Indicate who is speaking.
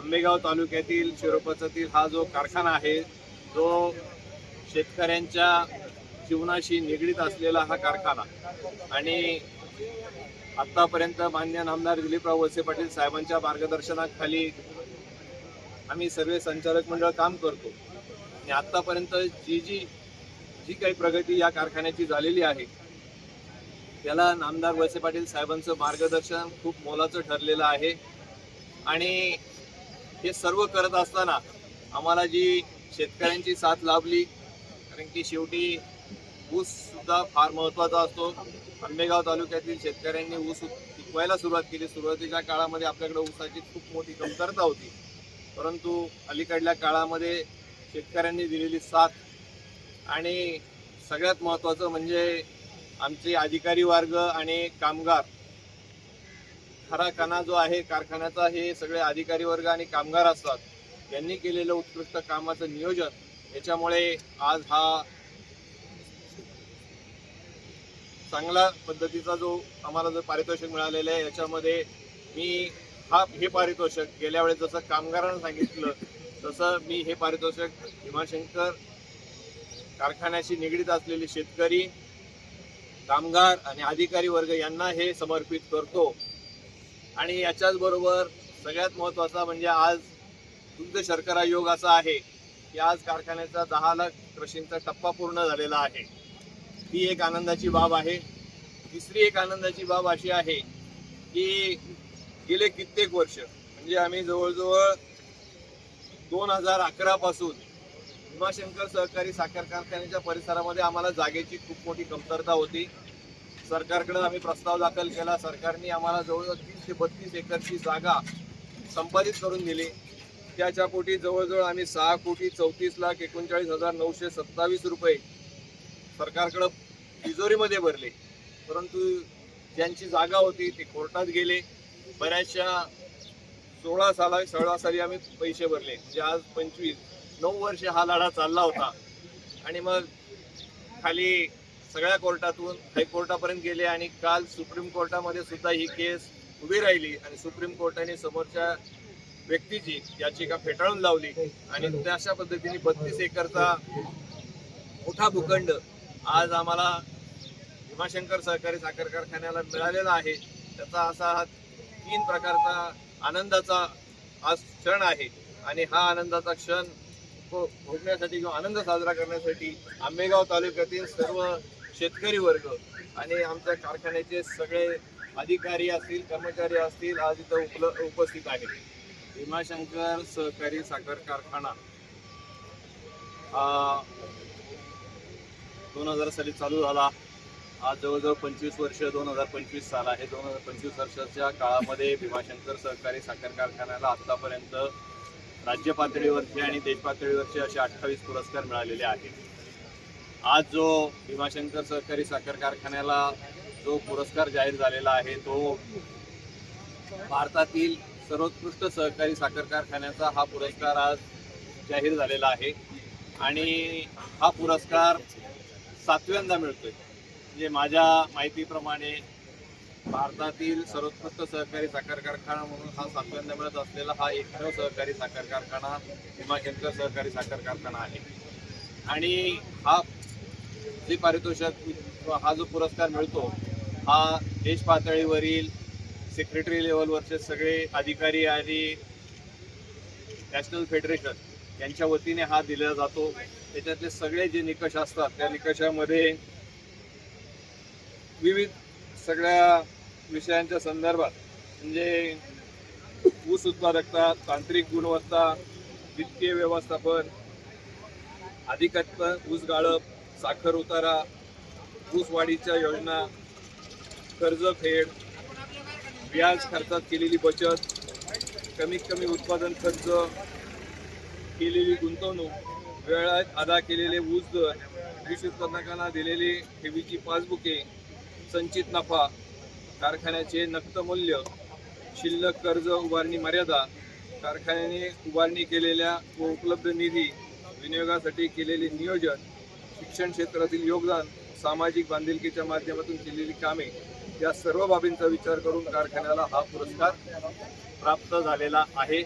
Speaker 1: आंबेगाव तालुक्यातील शिरोपचातील हा जो कारखाना आहे जो शेतकऱ्यांच्या जीवनाशी निगडीत असलेला हा कारखाना. आणि आत्तापर्यंत मान्य नामदार दिलीपराव वळसे पाटील साहेबांच्या मार्गदर्शनाखाली आम्ही सर्व संचालक मंडळ काम करतो. आणि आत्तापर्यंत जी जी जी काही प्रगती या कारखान्याची झालेली आहे त्याला नामदार वळसे पाटील साहेबांचं मार्गदर्शन खूप मोलाचं ठरलेलं आहे. आणि हे सर्व करत असताना आम्हाला जी शेतकऱ्यांची साथ लाभली कारण की शेवटी ऊससुद्धा फार महत्त्वाचा असतो. आंबेगाव तालुक्यातील शेतकऱ्यांनी ऊस पिकवायला सुरुवात केली. सुरुवातीच्या काळामध्ये आपल्याकडे ऊसाची खूप मोठी कमतरता होती. परंतु अलीकडल्या काळामध्ये शेतकऱ्यांनी दिलेली साथ आणि सगळ्यात महत्त्वाचं म्हणजे आमचे अधिकारी वर्ग आणि कामगार खरा कणा जो आहे कारखान्याचा हे सगळे अधिकारी वर्ग आणि कामगार असतात. यांनी केलेलं उत्कृष्ट कामाचं नियोजन याच्यामुळे आज हा चांगला पद्धतीचा जो आम्हाला जो पारितोषिक मिळालेला आहे याच्यामध्ये मी हा हे पारितोषिक गेल्या वेळेस जसं कामगारांना सांगितलं तसं मी हे पारितोषिक भीमाशंकर कारखान्याशी निगडीत असलेले शेतकरी कामगार आणि अधिकारी वर्ग यांना हे समर्पित करतो. आणि याच्याच बरोबर सगळ्यात महत्त्वाचा म्हणजे आज दुग्ध शर्करा योग असा आहे की आज कारखान्याचा दहा लाख कृषींचा टप्पा पूर्ण झालेला आहे. ही एक आनंदाची बाब आहे. तिसरी एक आनंदाची बाब अशी आहे की गेले कित्येक वर्ष म्हणजे आम्ही जवळजवळ दोन हजार अकरापासून भीमाशंकर सहकारी साखर कारखान्याच्या परिसरामध्ये आम्हाला जागेची खूप मोठी कमतरता होती. सरकारकडे आम्ही प्रस्ताव दाखल केला. सरकारने आम्हाला जवळजवळ तीस ते बत्तीस एकरची जागा संपादित करून दिली. त्याच्या पोटी जवळजवळ आम्ही सहा कोटी चौतीस लाख एकोणचाळीस हजार नऊशे सत्तावीस रुपये सरकारकडं तिजोरीमध्ये भरले. परंतु ज्यांची जागा होती ती कोर्टात गेले. बऱ्याचशा सोळा साला सोळा साली आम्ही पैसे भरले. म्हणजे आज पंचवीस नऊ वर्ष हा लढा चालला होता. आणि मग खाली सगळ्या कोर्टातून हायकोर्टापर्यंत गेले आणि काल सुप्रीम कोर्टामध्ये सुद्धा ही केस उभी राहिली आणि सुप्रीम कोर्टाने समोरच्या व्यक्तीची याचिका फेटाळून लावली आणि अशा पद्धतीने बत्तीस एकरचा मोठा भूखंड आज आम्हाला भीमाशंकर सहकारी साखर कारखान्याला मिळालेला आहे. त्याचा असा हा तीन प्रकारचा आनंदाचा आज क्षण आहे आणि हा आनंदाचा क्षण भो- भोगण्यासाठी किंवा आनंद साजरा करण्यासाठी आंबेगाव तालुक्यातील सर्व शेतकरी वर्ग आणि आमच्या कारखान्याचे सगळे अधिकारी असतील कर्मचारी असतील आज इथं उपल उपस्थित आहेत. भीमाशंकर सहकारी साखर कारखाना. दोन हजार साली चालू झाला. आज जवळजवळ पंचवीस वर्ष दोन हजार पंचवीस साल आहे. दोन हजार पंचवीस वर्षाच्या काळामध्ये भीमाशंकर सहकारी साखर कारखान्याला आतापर्यंत राज्य पातळीवरचे आणि देश पातळीवरचे असे अठ्ठावीस पुरस्कार मिळालेले आहेत. आज जो भीमाशंकर सहकारी साखर कारखान्याला जो पुरस्कार जाहीर झालेला आहे तो भारतातील सर्वोत्कृष्ट सहकारी साखर कारखान्याचा हा पुरस्कार आज जाहीर झालेला आहे. आणि हा पुरस्कार सातव्यांदा मिळतोय. म्हणजे माझ्या माहितीप्रमाणे भारतातील सर्वोत्कृष्ट सहकारी साखर कारखाना म्हणून हा सातव्यांदा मिळत असलेला हा एकमेव सहकारी साखर कारखाना भीमाशंकर सहकारी साखर कारखाना आहे. आणि हा जे पारितोषिक हा जो पुरस्कार मिळतो हा देश पातळीवरील सेक्रेटरी लेवलवरचे सगळे अधिकारी आणि नॅशनल फेडरेशन यांच्या वतीने हा दिला जातो. त्याच्यातले सगळे जे निकष असतात त्या निकषामध्ये विविध सगळ्या विषयांच्या संदर्भात म्हणजे ऊस उत्पादकता तांत्रिक गुणवत्ता वित्तीय व्यवस्थापन अधिकत्व ऊस गाळप साखर उतारा ऊसवाढीच्या योजना कर्ज फेड व्याज खर्चात केलेली बचत कमीत कमी उत्पादन खर्च केलेली गुंतवणूक वेळात अदा केलेले ऊस दर कृषी उत्पादकांना दिलेली ठेवीची पासबुके संचित नफा कारखान्याचे नक्त मूल्य शिल्लक कर्ज उभारणी मर्यादा कारखान्याने उभारणी केलेल्या व उपलब्ध निधी विनियोगासाठी केलेले नियोजन शिक्षण क्षेत्रातील योगदान सामाजिक बांधिलकीच्या माध्यमातून केलेली कामे या सर्व बाबींचा विचार करून कारखान्याला हा पुरस्कार प्राप्त झालेला आहे.